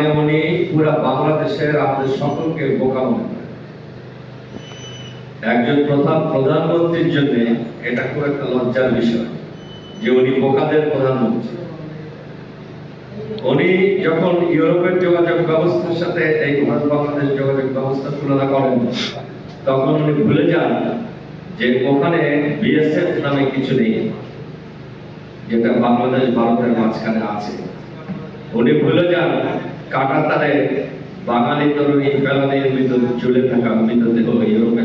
মানে উনি পুরা বাংলাদেশের আমাদের সকলকে বোকা মনে একজন প্রধান প্রধানমন্ত্রীর জন্য এটা খুব একটা লজ্জার বিষয় যে উনি বোকাদের প্রধানমন্ত্রী। উনি যখন ইউরোপের যোগাযোগ ব্যবস্থার সাথে এই ভারত বাংলাদেশ যোগাযোগ ব্যবস্থা তুলনা করেন, তখন উনি ভুলে যান যে ওখানে বিএসএফ নামে কিছু নেই, যেটা বাংলাদেশ ভারতের মাঝখানে আছে। উনি ভুলে যান কাটা তারে বাঙালি তরুণী ফেলানির মৃত ঝুলে থাকা মৃতদেহ ইউরোপে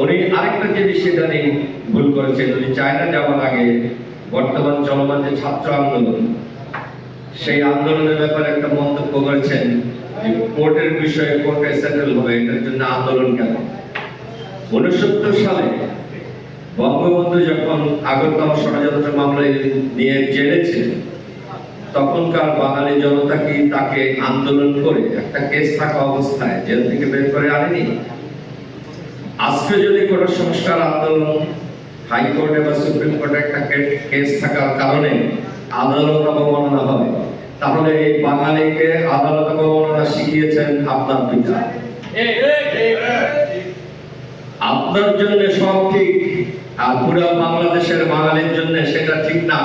উনি আরেকটা জিনিস সেটা নিয়ে ভুল করেছেন, উনি চায়না যাওয়ার আগে বর্তমান চলমান যে ছাত্র আন্দোলন, সেই আন্দোলনের ব্যাপারে একটা মন্তব্য করেছেন যে কোর্টের বিষয়ে কোর্টে সেটেল হবে, এটার জন্য আন্দোলন কেন? উনসত্তর সালে বঙ্গবন্ধু যখন আগরতলা ষড়যন্ত্র মামলায় নিয়ে জেলেছেন তখনকার বাঙালি জনতা কি তাকে আন্দোলন করে একটা কেস থাকা অবস্থায় জেল থেকে বের করে আনেনি? আজকে যদি কোনো সংস্কার আন্দোলন, হাইকোর্টে বা সুপ্রিম কোর্টে একটা কেস থাকার কারণে আদালত অবমাননা হয়, তাহলে এই বাঙালিকে আদালত অবমাননা শিখিয়েছেন আপনার পিতা। আপনার জন্য সব ঠিক, আর পুরো বাংলাদেশের বাঙালির জন্য সেটা ঠিক না।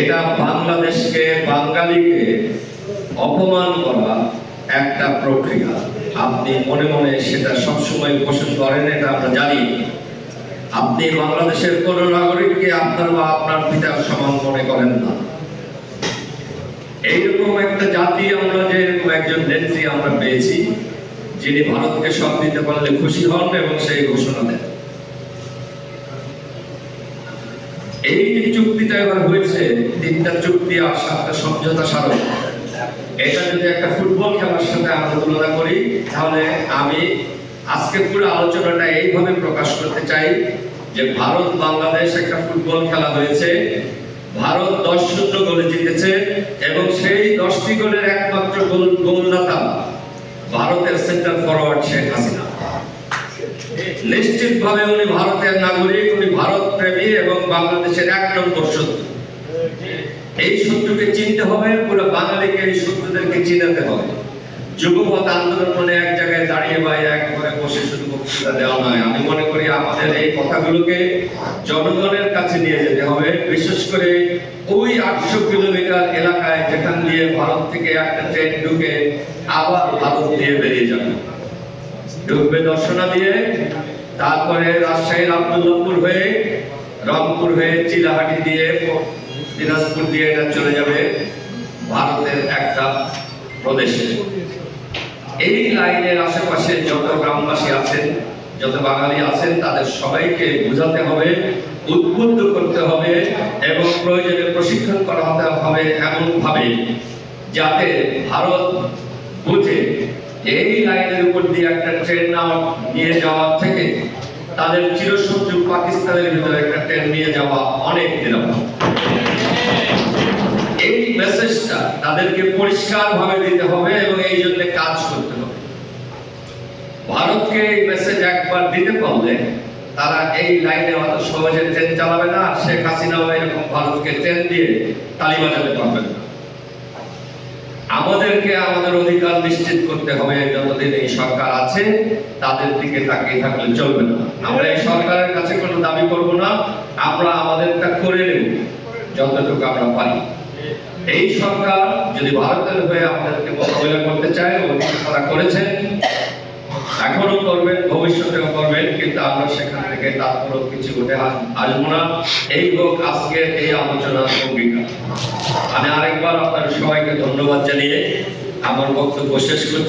এটা বাংলাদেশকে, বাঙালিকে অপমান করা একটা প্রক্রিয়া। আপনি মনে মনে সেটা সবসময় পোষণ করেন, এটা আমরা জানি। আপনি বাংলাদেশের কোন নাগরিককে আপনার বা আপনার পিতার সমান মনে করেন না। এইরকম একটা জাতি আমরা যে এরকম একজন নেত্রী আমরা পেয়েছি, যিনি ভারতকে সব দিতে পারলে খুশি হন এবং সেই ঘোষণা দেন। এই চুক্তিটা এবার হয়েছে, তিনটা চুক্তি আর সাতটা সমঝোতা স্মারক, এটা যদি একটা ফুটবল খেলার সাথে আমরা তুলনা করি, তাহলে আমি আজকে পুরো আলোচনাটা এইভাবে প্রকাশ করতে চাই যে ভারত বাংলাদেশ একটা ফুটবল খেলা হয়েছে, ভারত দশ শূন্য গোলে জিতেছে, এবং সেই দশটি গোলের একমাত্র গোল, গোলদাতা ভারতের সেন্টার ফরওয়ার্ড শেখ হাসিনা। নিশ্চিতভাবে উনি ভারতের নাগরিক উনি ভারত প্রেমী এবং বাংলাদেশের এক নম্বর শত্রু এই শত্রুকে চিনতে হবে, পুরো বাঙালিকে এই শত্রুদেরকে চিনাতে হবে। যুগপথ আন্দোলন মানে এক জায়গায় দাঁড়িয়ে বা এক ঘরে বসে শুধু বক্তৃতা দেওয়া নয়। আমি মনে করি আমাদের এই কথাগুলোকে জনগণের কাছে নিয়ে যেতে হবে। বিশেষ করে ওই আটশো কিলোমিটার এলাকায় যেখান দিয়ে ভারত থেকে একটা ট্রেন ঢুকে আবার ভারত দিয়ে বেরিয়ে যাবে। ঢুকবে দর্শনা দিয়ে, তারপরে রাজশাহীর আব্দুল্লাহপুর হয়ে, রংপুর হয়ে, চিলাহাটি দিয়ে দিনাজপুর দিয়ে এটা চলে যাবে ভারতের একটা প্রদেশে। এই লাইনের আশেপাশে যত গ্রামবাসী আছেন, যত বাঙালি আছেন, তাদের সবাইকে বোঝাতে হবে, উদ্বুদ্ধ করতে হবে এবং প্রয়োজনে প্রশিক্ষণ করাতে হবে এমন ভাবে যাতে ভারত বুঝে এই লাইনের উপর দিয়ে একটা ট্রেন না নিয়ে যাওয়ার থেকে তাদের চিরশত্রু পাকিস্তানের ভিতরে একটা ট্রেন নিয়ে যাওয়া অনেক নিরাপদ এই মেসেজটা তাদেরকে পরিষ্কার ভাবে দিতে হবে এবং এই জন্য কাজ করতে হবে। ভারতকে এই মেসেজ একবার দিতে পারলে তারা এই লাইনে অত সহজে ট্রেন চালাবে না, আর শেখ হাসিনাও এরকম ভারতকে ট্রেন দিয়ে তালি বাজাতে পারবেন না। আমাদেরকে আমাদের অধিকার নিশ্চিত করতে হবে, যতদিন এই সরকার আছে, তাদের দিকে তাকিয়ে থাকলে চলবে না। আমরা এই সরকারের কাছে কোনো দাবি করব না, আমরা আমাদেরটা করে নেব, যতটুকু আমরা পারি। এই সরকার যদি ভারতের হয়ে আমাদেরকে মোকাবিলা করতে চায় তারা করেছেন এখনও করবেন, ভবিষ্যতেও করবেন, কিন্তু আমরা সেখান থেকে তারপরও কিছু উঠে আস- আসব না। এই হোক আজকে এই আলোচনার অঙ্গীকার আমি আরেকবার আপনার সবাইকে ধন্যবাদ জানিয়ে আমার বক্তব্য শেষ করছি।